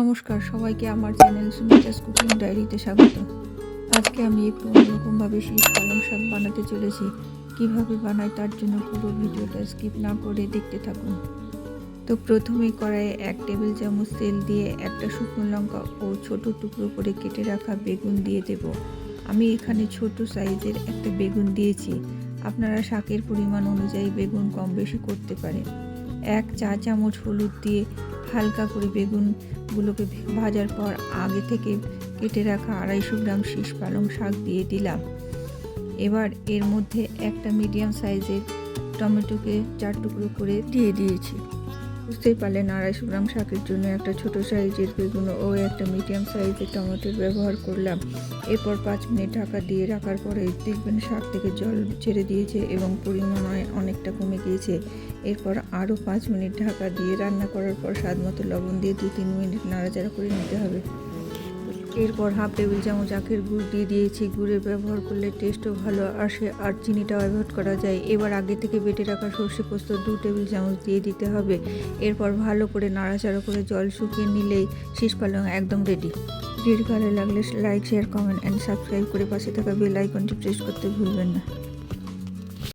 নমস্কার, সবাইকে আমার চ্যানেল সুমিতাস কুকিং ডায়েরিতে স্বাগত। আজকে আমি একটু অন্যরকমভাবে শীষ পালং শাক বানাতে চলেছি। কীভাবে বানাই তার জন্য পুরো ভিডিওটা স্কিপ না করে দেখতে থাকুন। তো প্রথমে কড়াইয়ে এক টেবিল চামচ তেল দিয়ে একটা শুকনো লঙ্কা ও ছোট টুকরো করে কেটে রাখা বেগুন দিয়ে দেব। আমি এখানে ছোট সাইজের একটা বেগুন দিয়েছি। আপনারা শাকের পরিমাণ অনুযায়ী বেগুন কম বেশি করতে পারেন। এক চা চামচ হলুদ দিয়ে হালকা করে বেগুনগুলোকে ভাজার পর আগে থেকে কেটে রাখা আড়াইশো গ্রাম শীষ পালং শাক দিয়ে দিলাম। এবার এর মধ্যে একটা মিডিয়াম সাইজের টমেটোকে চার টুকরো করে দিয়ে দিয়েছি। বুঝতেই পারলেন আড়াইশো গ্রাম শাকের জন্য একটা ছোট সাইজের বেগুন ও একটা মিডিয়াম সাইজের টমেটোর ব্যবহার করলাম। এরপর পাঁচ মিনিট ঢাকা দিয়ে রাখার পরে দেখবেন শাক থেকে জল ছেড়ে দিয়েছে এবং পরিমাণ অনেকটা কমে গিয়েছে। এরপর আরও পাঁচ মিনিট ঢাকা দিয়ে রান্না করার পর স্বাদ মতো লবণ দিয়ে দু তিন মিনিট নাড়াচাড়া করে নিতে হবে। এরপর হাফ টেবিল চামচ আখের গুড় দিয়ে দিয়েছি। গুড়ের ব্যবহার করলে টেস্টও ভালো আসে আর চিনিটাও অ্যাভয়েড করা যায়। এবার আগে থেকে বেটে রাখা সর্ষে পোস্ত দু টেবিল চামচ দিয়ে দিতে হবে। এরপর ভালো করে নাড়াচাড়া করে জল শুকিয়ে নিলেই শীষ পালং একদম রেডি ভিডিও ভালো লাগলে like share comment and subscribe করে পাশে থাকা বেল আইকনটি প্রেস করতে ভুলবেন না।